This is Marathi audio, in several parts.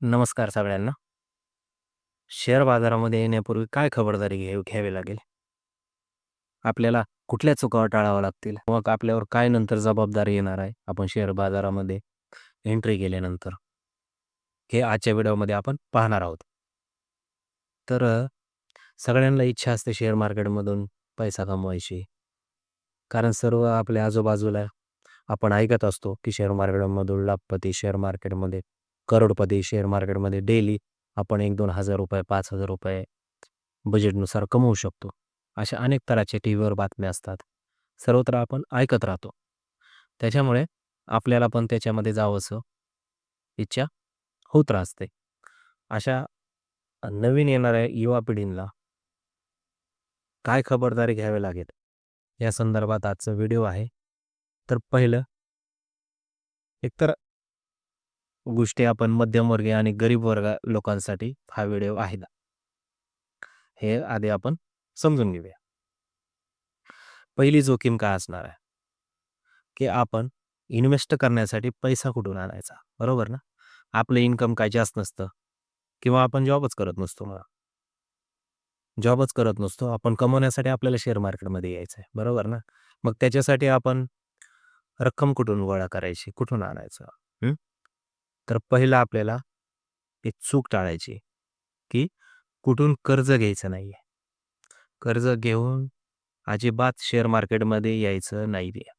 नमस्कार सगळ्यांना. शेअर बाजारामध्ये येण्यापूर्वी काय खबरदारी घ्यावी घ्यावी लागेल? आपल्याला कुठल्या चुका टाळाव्या लागतील? मग आपल्यावर काय नंतर जबाबदारी येणार आहे, आपण शेअर बाजारामध्ये एंट्री केल्यानंतर? हे आजच्या व्हिडिओमध्ये आपण पाहणार आहोत. तर सगळ्यांना इच्छा असते शेअर मार्केटमधून पैसा कमवायची. कारण सर्व आपल्या आजूबाजूला आपण ऐकत असतो, की शेअर मार्केटमधून लाभपती शेअर मार्केटमध्ये करोडपती, शेअर मार्केटमध्ये डेली आपण ₹1,000-2,000 ₹5,000 बजेटनुसार कमवू शकतो. अशा अनेक तऱ्हाच्या टीव्हीवर बातम्या असतात. सर्वत्र आपण ऐकत राहतो. त्याच्यामुळे आपल्याला पण त्याच्यामध्ये जावंसं इच्छा होत राहते अशा नवीन येणाऱ्या युवा पिढींना काय खबरदारी घ्यावी लागेल, या संदर्भात आजचा व्हिडिओ आहे. तर पहिलं एकतर गोष्टी आपण मध्यमवर्गीय आणि गरीब वर्ग लोकांसाठी हा व्हिडिओ आहे. हे आधी आपण समजून घेऊया. पहिली जोखीम काय असणार आहे? की आपण इन्व्हेस्ट करण्यासाठी पैसा कुठून आणायचा? बरोबर ना? आपलं इन्कम काय जास्त नसतं किंवा आपण जॉबच करत नसतो ना. जॉबच करत नसतो. आपण कमवण्यासाठी आपल्याला शेअर मार्केटमध्ये यायचं आहे. बरोबर ना? मग त्याच्यासाठी आपण रक्कम कुठून गोळा करायची? कुठून आणायचं? तर पहिलं आपल्याला एक चूक टाळायची, की कुठून कर्ज घ्यायचं नाही आहे कर्ज घेऊन अजिबात शेअर मार्केटमध्ये यायचं नाही आहे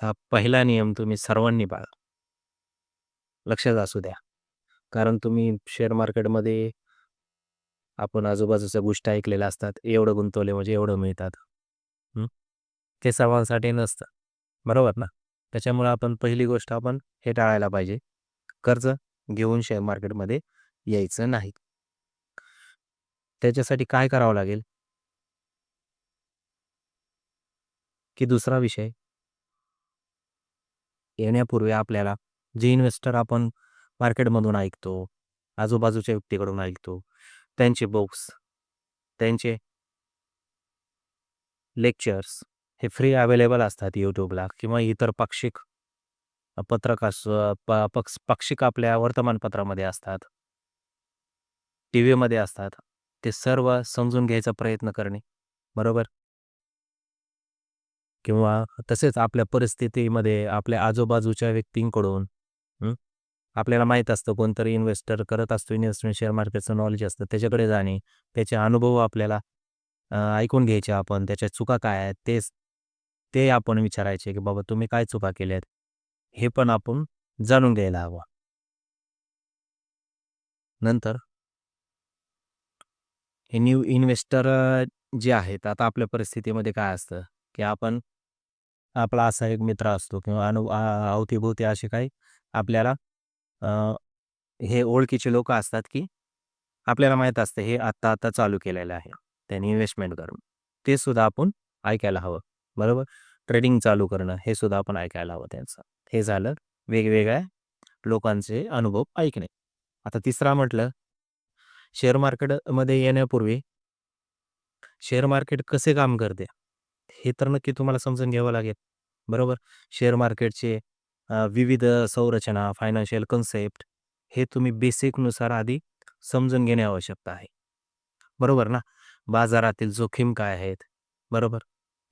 हा पहिला नियम तुम्ही सर्वांनी पाळा. लक्षात असू द्या. कारण तुम्ही शेअर मार्केटमध्ये आपण आजूबाजूच्या गोष्टी ऐकलेल्या असतात. एवढं गुंतवले म्हणजे एवढं मिळतात. ते सर्वांसाठी नसतं. बरोबर ना? त्याच्यामुळे आपण पहिली गोष्ट आपण हे टाळायला पाहिजे. कर्ज घेऊन शेअर मार्केटमध्ये यायचं नाही. त्याच्यासाठी काय करावं लागेल? की दुसरा विषय येण्यापूर्वी आपल्याला जे इन्व्हेस्टर आपण मार्केटमधून ऐकतो, आजूबाजूच्या व्यक्तीकडून ऐकतो, त्यांचे बुक्स, त्यांचे लेक्चर्स हे फ्री अवेलेबल असतात यूट्यूबला किंवा इतर पाक्षिक पत्रक असं प पक्ष पाक्षिक आपल्या वर्तमानपत्रामध्ये असतात. टीव्हीमध्ये असतात. ते सर्व समजून घ्यायचा प्रयत्न करणे. बरोबर? किंवा तसेच आपल्या परिस्थितीमध्ये आपल्या आजूबाजूच्या व्यक्तींकडून हं, आपल्याला माहीत असतं कोणतरी इन्व्हेस्टर करत असतो इन्व्हेस्टमेंट शेअर मार्केटचं नॉलेज असतं. त्याच्याकडे जाणे, त्याचे अनुभव आपल्याला अ, ऐकून घ्यायचे आपण. त्याच्या चुका काय आहेत तेच ते आपण विचारायचे, की बाबा तुम्ही काय चुका केल्या आहेत हे पण आपण जाणून घ्यायला हवं. नंतर हे न्यू इन्व्हेस्टर जे आहेत आता आपल्या परिस्थितीमध्ये काय असतं, की आपण आपला असा एक मित्र असतो किंवा अनु अवतीभोवती असे काही आपल्याला हे ओळखीचे लोक असतात, की आपल्याला माहीत असतं हे आत्ता-आत्ता चालू केलेलं आहे. त्यांनी इन्व्हेस्टमेंट करून. ते सुद्धा आपण ऐकायला हवं. बरोबर? ट्रेडिंग चालू करणं हे सुद्धा आपण ऐकायला हवं त्यांचं. हे झालं वेगवेगळ्या लोकांचे अनुभव ऐकणे. आता तिसरा म्हटलं, शेअर मार्केटमध्ये येण्यापूर्वी शेअर मार्केट कसे काम करते? हे तर नक्की तुम्हाला समजून घ्यावं लागेल. बरोबर? शेअर मार्केटचे विविध संरचना, फायनान्शियल कन्सेप्ट हे तुम्ही बेसिकनुसार आधी समजून घेणे आवश्यकता आहे. बरोबर ना? बाजारातील जोखीम काय आहेत? बरोबर?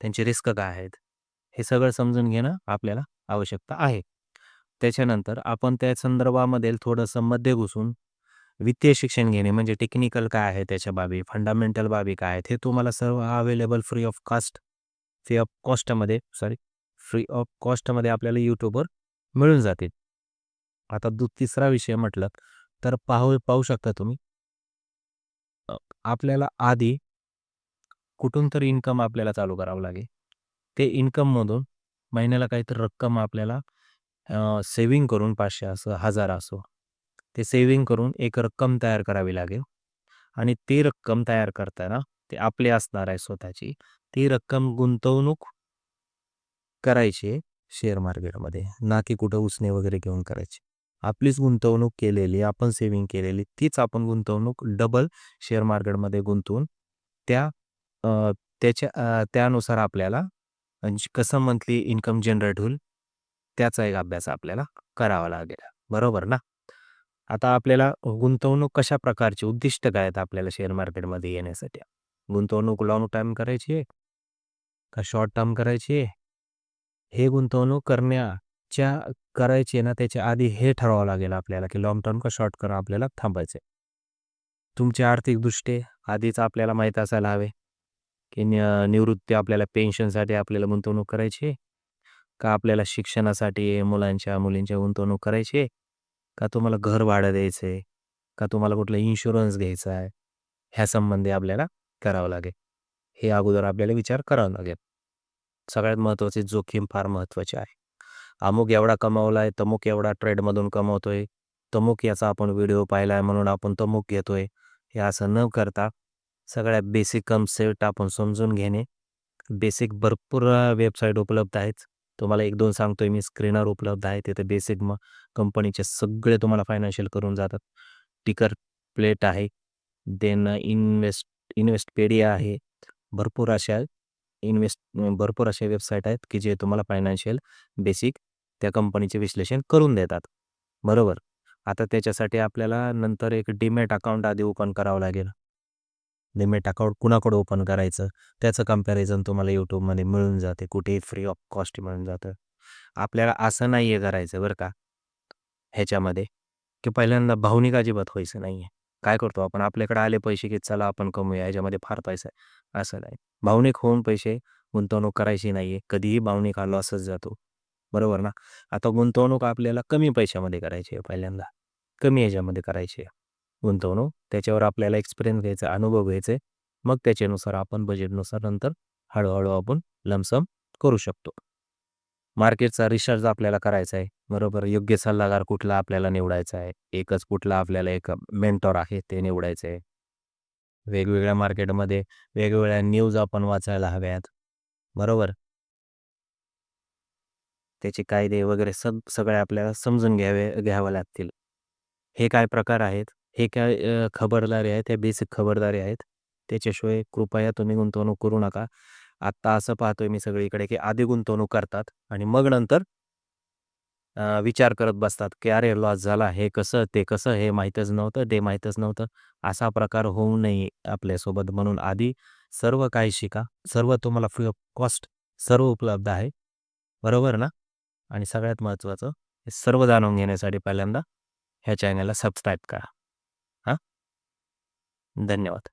त्यांचे रिस्क काय आहेत? हे सगळं समजून घेणं आपल्याला आवश्यकता आहे. त्याच्यानंतर आपण त्या संदर्भामध्ये थोडंसं मध्ये घुसून वित्तीय शिक्षण घेणे म्हणजे टेक्निकल काय आहे त्याच्या बाबी, फंडामेंटल बाबी काय आहेत, हे तुम्हाला सर्व available free of cost free of कॉस्टमध्ये सॉरी फ्री ऑफ कॉस्टमध्ये आपल्याला यूट्यूबवर मिळून जातील. आता दु तिसरा विषय म्हटलं तर पाहू पाहू शकता तुम्ही आपल्याला आधी कुठून तरी इन्कम आपल्याला चालू करावं लागेल. ते इन्कममधून महिन्याला काहीतरी रक्कम आपल्याला सेविंग करून पाचशे असो, हजार असो, ते सेविंग करून एक रक्कम तयार करावी लागेल आणि ती रक्कम तयार करताना ते आपली असणार आहे स्वतःची. ती रक्कम गुंतवणूक करायची शेअर मार्केटमध्ये, ना की कुठं उसने वगैरे घेऊन करायची. आपलीच गुंतवणूक केलेली, आपण सेविंग केलेली, तीच आपण गुंतवणूक डबल शेअर मार्केटमध्ये गुंतवून त्या त्याच्या त्यानुसार आपल्याला म्हणजे कसं मंथली इन्कम जनरेट होईल, त्याचा एक अभ्यास आपल्याला करावा लागेल. बरोबर ना? आता आपल्याला गुंतवणूक कशा प्रकारची उद्दिष्ट काय आहेत आपल्याला शेअर मार्केटमध्ये येण्यासाठी? गुंतवणूक लॉंग टर्म करायची आहे? का शॉर्ट टर्म करायची आहे? हे गुंतवणूक करण्याच्या करायची आहे ना त्याच्या आधी हे ठरवावं लागेल आपल्याला की लॉंग टर्म का शॉर्ट टर्म आपल्याला थांबायचं तुमची आर्थिक दृष्टी आधीच आपल्याला माहीत असायला हवे की निवृत्ती आपल्याला पेन्शनसाठी आपल्याला गुंतवणूक करायची. आहे का आपल्याला शिक्षणासाठी मुलांच्या मुलींच्या गुंतवणूक करायची. आहे का तुम्हाला घर भाडं द्यायचं आहे का तुम्हाला कुठला इन्शुरन्स घ्यायचा आहे ह्या संबंधी आपल्याला करावं लागेल. हे अगोदर आपल्याला विचार करावा लागेल. सगळ्यात महत्त्वाची जोखीम फार महत्त्वाची आहे. अमुक एवढा कमावला आहे तमुक एवढा ट्रेडमधून कमवतोय. तमुक याचा आपण व्हिडिओ पाहिला आहे म्हणून आपण तमुक घेतोय. हे असं न करता सगळ्या बेसिक कन्सेप्ट आपण समजून घेणे. बेसिक भरपूर वेबसाईट उपलब्ध आहेत. तुम्हाला एक दोन सांगतोय मी स्क्रीनवर उपलब्ध आहे तिथे बेसिक मग कंपनीचे सगळे तुम्हाला फायनान्शियल करून जातात. टिकर प्लेट आहे. देन इन्व्हेस्ट इन्व्हेस्टपेडिया आहे. भरपूर अशा इन्व्हेस्ट भरपूर अशा वेबसाईट आहेत की जे तुम्हाला फायनान्शियल बेसिक त्या कंपनीचे विश्लेषण करून देतात. बरोबर? आता त्याच्यासाठी आपल्याला नंतर एक डीमॅट अकाउंट आधी ओपन करावं लागेल. डिमेट अकाउंट कुणाकडे ओपन करायचं? त्याचं कंपॅरिझन तुम्हाला यूट्यूबमध्ये मिळून जाते. कुठेही फ्री ऑफ कॉस्ट मिळून जातं. आपल्याला असं नाही आहे करायचं बरं का ह्याच्यामध्ये. की पहिल्यांदा भावनिक अजिबात व्हायचं नाही आहे काय करतो आपण? आपल्याकडे आले पैसे की चला आपण कमवूया याच्यामध्ये फार पैसा आहे. असं नाही. भावनिक होऊन पैसे गुंतवणूक करायची नाही आहे कधीही भावनिक आलो असंच जातो. बरोबर ना? आता गुंतवणूक आपल्याला कमी पैशामध्ये करायची आहे पहिल्यांदा. कमी ह्याच्यामध्ये करायची आहे. गुंतवणूक त्याच्यावर आपल्याला एक्सपिरियन्स घ्यायचा अनुभव घ्यायचे. मग त्याच्यानुसार आपण बजेटनुसार नंतर हळूहळू आपण लमसम करू शकतो. मार्केटचा रिसर्च आपल्याला करायचा आहे. बरोबर? योग्य सल्लागार कुठला आपल्याला निवडायचा आहे? एकच कुठला आपल्याला एक मेंटॉर आहे ते निवडायचं आहे. वेगवेगळ्या मार्केटमध्ये वेगवेगळ्या न्यूज आपण वाचायला हव्यात. बरोबर? त्याचे कायदे वगैरे सग सगळे आपल्याला समजून घ्यावे घ्यावं लागतील. हे काय प्रकार आहेत? हे काय खबरदारी आहेत ह्या बेसिक खबरदारी आहेत. त्याच्याशिवाय कृपया तुम्ही गुंतवणूक करू नका. आत्ता असं पाहतोय मी सगळीकडे की आधी गुंतवणूक करतात आणि मग नंतर विचार करत बसतात की अरे लॉस झाला हे कसं ते कसं हे माहीतच नव्हतं ते माहीतच नव्हतं. असा प्रकार होऊ नये आपल्यासोबत म्हणून आधी सर्व काही शिका. सर्व तुम्हाला फ्री ऑफ कॉस्ट सर्व उपलब्ध आहे. बरोबर ना? आणि सगळ्यात महत्त्वाचं हे सर्व जाणून घेण्यासाठी पहिल्यांदा ह्या चॅनलला सबस्क्राईब करा. धन्यवाद